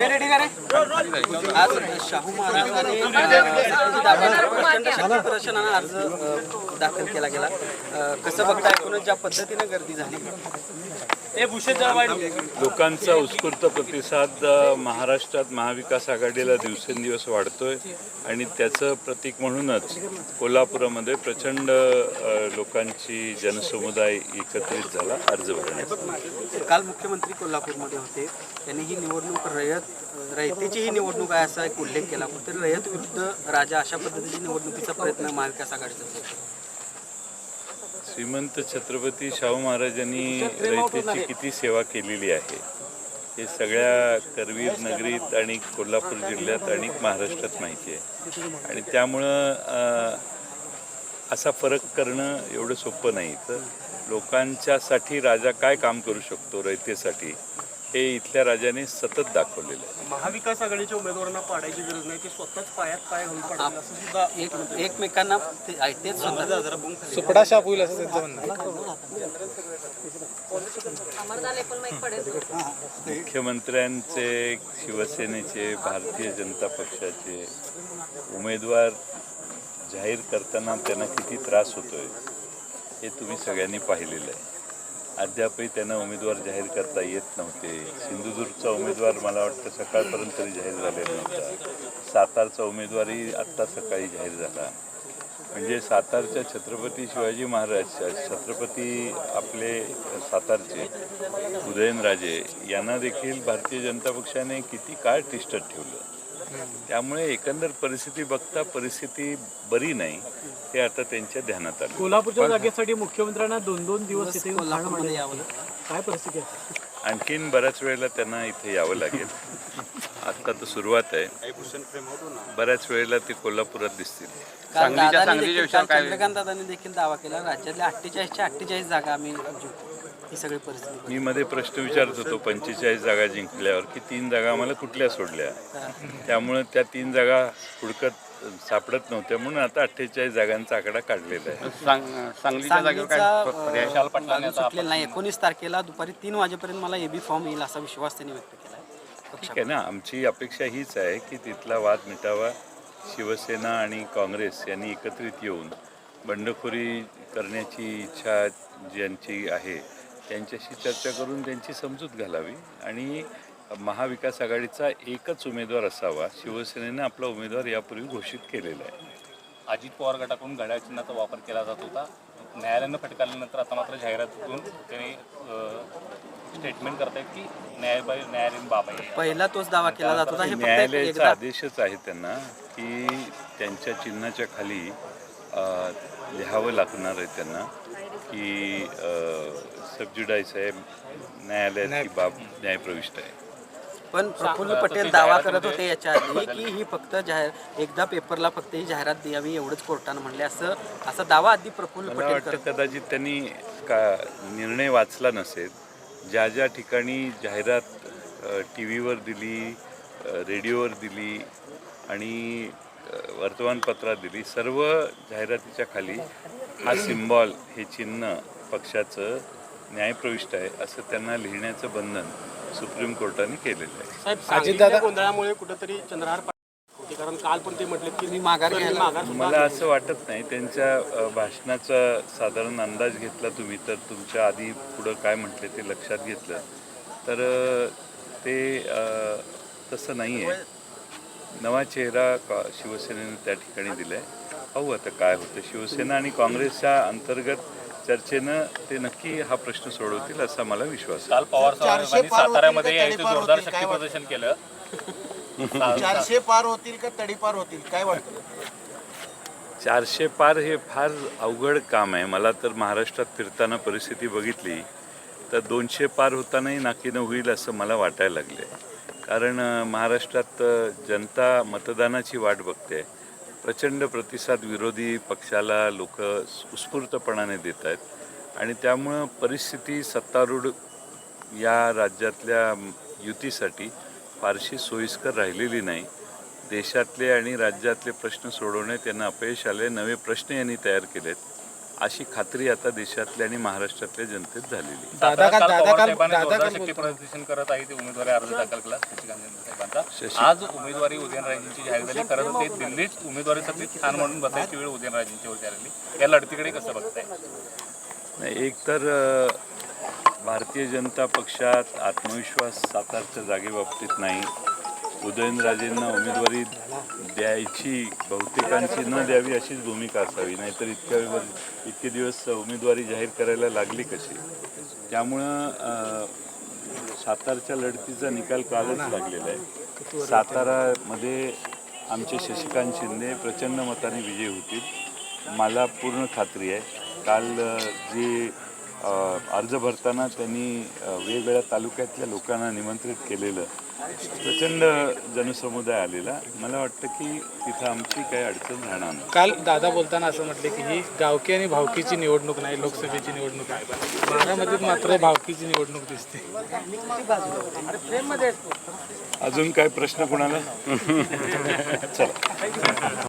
आज शाहू महाराजांनी प्रचंड प्रदर्शनानं अर्ज दाखल केला गेला. कसं बघता एकूणच ज्या पद्धतीनं गर्दी झाली? लोकांचा उत्स्फूर्त प्रतिसाद महाराष्ट्रात महाविकास आघाडीला दिवसेंदिवस वाढतोय आणि त्याचं प्रतीक म्हणूनच कोल्हापुरामध्ये प्रचंड लोकांची जनसमुदाय एकत्रित झाला अर्ज भरण्यासाठी काल मुख्यमंत्री कोल्हापूरमध्ये होते. त्यांनी ही निवडणूक रयत रयतेची ही निवडणूक आहे असा एक उल्लेख केला. तर रयत विरुद्ध राजा अशा पद्धतीची निवडणुकीचा प्रयत्न महाविकास आघाडीचा. श्रीमंत छत्रपती शाहू महाराजांनी रयतेची किती सेवा केलेली आहे? हे सगळ्या करवीर नगरीत आणि कोल्हापूर जिल्ह्यात आणि महाराष्ट्रात माहिती आहे. आणि त्यामुळं असा फरक करणं एवढं सोपं नाही. तर लोकांच्यासाठी राजा काय काम करू शकतो रयतेसाठी? हे इथल्या राजाने सतत दाखवलेलं आहे. महाविकास आघाडीच्या उमेदवारांना पाडायची गरज नाही ते स्वतःच पायात पाय घालून पडतील असं सुद्धा एक एकमेकांना ते आहे तेच सुद्धा. सुपडा शाप होईल असं त्यांचं म्हणणं आहे. मुख्यमंत्र्यांचे शिवसेनेचे भारतीय जनता पक्षाचे उमेदवार जाहीर करताना त्यांना किती त्रास होतोय हे तुम्ही सगळ्यांनी पाहिलेलं आहे. अद्यापही त्यांना उमेदवार जाहीर करता येत नव्हते. सिंधुदुर्गचा उमेदवार मला वाटतं सकाळपर्यंत तरी जाहीर झालेला नव्हता. सातारचा उमेदवारही आत्ता सकाळी जाहीर झाला. म्हणजे सातारच्या छत्रपती शिवाजी महाराज छत्रपती आपले सातारचे उदयनराजे यांना देखील भारतीय जनता पक्षाने किती काळ तिष्ठत ठेवलं. त्यामुळे एकंदर परिस्थिती बघता परिस्थिती बरी नाही. हे आता त्यांच्या ध्यानात आलं. कोल्हापूरच्या जागेसाठी मुख्यमंत्र्यांना दोन दोन दिवस तिथे कोल्हापूरमध्ये यावं काय परिस्थिती आहे? आणखीन बऱ्याच वेळेला त्यांना इथे यावं लागेल. आत्ता तर सुरुवात आहे. बऱ्याच वेळेला ते कोल्हापुरात दिसतील. देखील- काल चंद्रकांत दादांनी देखील दावा केला. राज्यातल्या अठ्ठेचाळीसच्या अठ्ठेचाळीस जागा आम्ही जिंकू. ही सगळी परिस्थिती मी मध्ये प्रश्न विचारत होतो पंचेचाळीस जागा जिंकल्यावर की तीन जागा आम्हाला कुठल्या सोडल्या? त्यामुळे त्या तीन जागा हुडकत सापडत नव्हत्या म्हणून आता अठ्ठेचाळीस जागांचा आकडा काढलेला आहे. सुटलेला नाही. एकोणीस तारखेला दुपारी तीन वाजेपर्यंत मला एबी फॉर्म येईल असा विश्वास त्यांनी व्यक्त केला ठीक आहे ना. आमची अपेक्षा हीच आहे की तिथला वाद मिटावा. शिवसेना आणि काँग्रेस यांनी एकत्रित येऊन बंडखोरी करण्याची इच्छा ज्यांची आहे त्यांच्याशी चर्चा करून त्यांची समजूत घालावी आणि महाविकास आघाडीचा एकच उमेदवार असावा शिवसेनेनं आपला उमेदवार यापूर्वी घोषित केलेला आहे. अजित पवार गटाकडून घड्याळ चिन्हाचा वापर केला जात होता. न्यायालयानं फटकारल्यानंतर आता मात्र जाहिरातीतून त्यांनी स्टेटमेंट करतायत की न्यायबाई न्यायालयीन बाब आहे पहिला तोच दावा केला जात होता. हे न्यायालयाचा आदेशच आहे त्यांना की त्यांच्या चिन्हाच्या खाली लिहावं लागणार आहे त्यांना की सबज्युडाईज आहे न्यायालयाची बाब न्यायप्रविष्ट आहे. पण प्रफुल्ल पटेल दावा करत होते याच्या आधी की ही फक्त जाहीर एकदा पेपरला फक्त ही जाहिरात द्यावी एवढंच कोर्टानं म्हणले. असं असा दावा आधी प्रफुल्ल मला पटेल वाटतं कदाचित त्यांनी का निर्णय वाचला नसेल. ज्या ज्या ठिकाणी जाहिरात टी व्हीवर दिली अ, रेडिओवर दिली आणि अ, वर्तमानपत्रात दिली सर्व जाहिरातीच्या खाली हा सिम्बॉल हे चिन्ह पक्षाचं न्यायप्रविष्ट आहे असं त्यांना लिहिण्याचं बंधन सुप्रीम कोर्टाने केलेलं आहे. साहेब सांगलीच्या गोंधळामुळे कुठेतरी चंद्रहार पाटील होते कारण काल पण ते म्हटले की मी माघार मला असं वाटत नाही. त्यांच्या भाषणाचा साधारण अंदाज घेतला तुम्ही तर तुमच्या आधी पुढं काय म्हटले ते लक्षात घेतलं. तर ते तसं नाही आहे नवा चेहरा का शिवसेनेने त्या ठिकाणी दिला आहे पाहू आता काय होतं. शिवसेना आणि काँग्रेसच्या अंतर्गत चर्चेनं ते नक्की हा प्रश्न सोडवतील असा मला विश्वास आहे. काल पवार साहेबांनी साताऱ्यामध्ये यायचं जोरदार शक्ती प्रदर्शन केलं? चारशे पार होतील का तडीपार होतील? काय वाटतं? चारशे पार हे फार अवघड काम आहे. मला तर महाराष्ट्रात फिरताना परिस्थिती बघितली तर दोनशे पार होतानाही नाकीनं होईल असं मला वाटायला लागले कारण महाराष्ट्रात जनता मतदानाची वाट बघते. प्रचंड प्रतिसाद विरोधी पक्षाला लोक उत्स्फूर्तपणाने देत आहेत. आणि त्यामुळं परिस्थिती सत्तारूढ या राज्यातल्या युतीसाठी फारशी सोयीस्कर राहिलेली नाही. देशातले आणि राज्यातले प्रश्न सोडवणे त्यांना अपयश आले नवे प्रश्न यांनी तयार केलेत. अशी खात्री आता देशातल्या आणि महाराष्ट्रातल्या जनतेत झालेली. दादा का दादा दादा प्रदर्शन करत आहे ते उमेदवारी अर्ज दाखल केला शशिकांत शिंदे साहेबांचा. शशी- आज उमेदवारी उदयनराजेंची जाहीर झाली खरं तर ते दिल्लीत उमेदवारीसाठी छान म्हणून बसायची वेळ उदयनराजेंच्यावरती आलेली. या लढतीकडे कसं बघताय? नाही एक तर अ, भारतीय जनता पक्षात आत्मविश्वास सातारच्या जागेबाबतीत नाही. उदयनराजेंना उमेदवारी द्यायची बहुतेकांची न द्यावी अशीच भूमिका असावी. नाहीतर इतक्या वेळ इतके दिवस उमेदवारी जाहीर करायला लागली कशी? त्यामुळं सातारच्या लढतीचा निकाल कालच लागलेला आहे. सातारामध्ये आमचे शशिकांत शिंदे प्रचंड मताने विजयी होतील मला पूर्ण खात्री आहे. काल जे अर्ज भरताना त्यांनी वेगवेगळ्या तालुक्यातल्या लोकांना निमंत्रित केलेलं प्रचंड जनसमुदाय आलेला. मला वाटतं की तिथं आमची काही अडचण राहणार नाही. काल दादा बोलताना असं म्हटले की ही गावकी आणि भावकीची निवडणूक नाही लोकसभेची निवडणूक आहे. बारामतीत मात्र भावकीची निवडणूक दिसते. अजून काय प्रश्न कोणाला? चला.